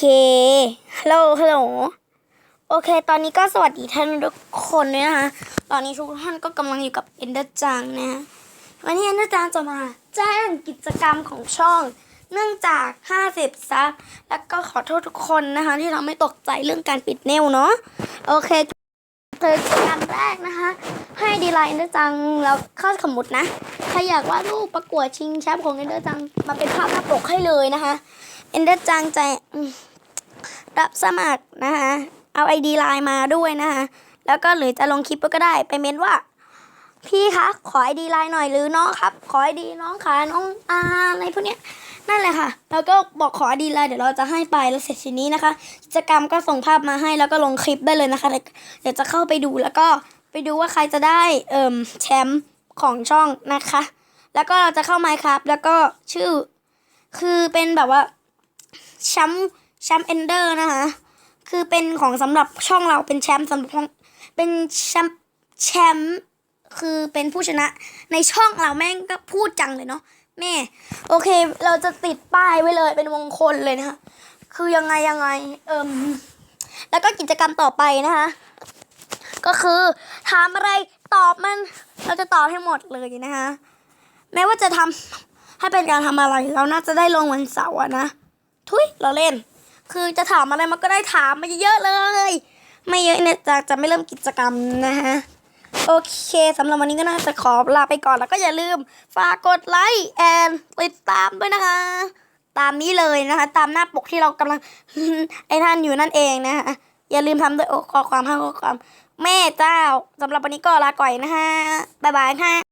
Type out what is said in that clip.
คฮัลโหลฮัลโหลโอเค ตอนนี้ก็สวัสดีท่านทุกคนด้วยนะคะ ตอนนี้ทุกท่านก็กำลังอยู่กับเอนเดอร์จังนะ วันนี้เอนเดอร์จังจะมาแจ้งกิจกรรมของช่อง เนื่องจาก 50 ซับ แล้วก็ขอโทษทุกคนนะคะ ที่ทำให้ตกใจเรื่องการปิดเนวเนาะ โอเคเธอกิจกรรมแรกนะคะ ให้ดีไลน์เอนเดอร์จังแล้วเข้าสมมุดนะ ใครอยากวาดรูปประกวดชิงแชมป์ของเอนเดอร์จังมาเป็นภาพหน้าปกให้เลยนะคะ เอนเดอร์จังใจ รับสมัครนะคะเอาไอดีไลน์มาด้วยนะคะแล้วก็หรือจะลงคลิปก็ได้ไปเม้นว่า พี่คะขอไอดีไลน์หน่อยหรือน้องครับ ขอไอดีน้องค่ะน้องอาอะไรพวกเนี้ยนั่นแหละค่ะ แล้วก็บอกขอไอดีไลน์เดี๋ยวเราจะให้ไปแล้วเสร็จทีนี้นะคะกิจกรรมก็ส่งภาพมาให้แล้วก็ลงคลิปได้เลยนะคะเดี๋ยวจะเข้าไปดูแล้วก็ไปดูว่าใครจะได้เอ่มแชมป์ของช่องนะคะ แล้วก็เราจะเข้าไมค์ครับ แล้วก็ชื่อ คือเป็นแบบว่าแชมป์ แชมป์เอนเดอร์นะคะ คือเป็นของสำหรับช่องเราเป็นแชมป์สำหรับช่องเป็นแชมป์แชมป์คือเป็นผู้ชนะในช่องเราแม่งก็พูดจังเลยเนาะแม่ โอเค เราจะติดป้ายไว้เลยเป็นมงคลเลยนะคะ คือยังไงยังไง เอิมแล้วก็กิจกรรมต่อไปนะคะ ก็คือถามอะไรตอบมัน เราจะตอบให้หมดเลยนะคะแม้ว่าจะทำให้เป็นการทำอะไร เราน่าจะได้ลงวันเสาร์นะ ทุยเราเล่น คือจะถามอะไรมันก็ได้ถามมาเยอะเลย ไม่เยอะเนี่ยจะจะไม่เริ่มกิจกรรมนะฮะโอเคสำหรับวันนี้ก็น่าจะขอลาไปก่อนแล้วก็อย่าลืม ฝากกดไลค์แอนติดตามด้วยนะคะ ตามนี้เลยนะคะ ตามหน้าปกที่เรากำลังไอ้ท่านอยู่นั่นเองนะคะอย่าลืมทำด้วยอกขอความห้าข้อความ แม่เจ้าสำหรับวันนี้ก็ลาก่อยนะคะบ๊ายบายค่ะ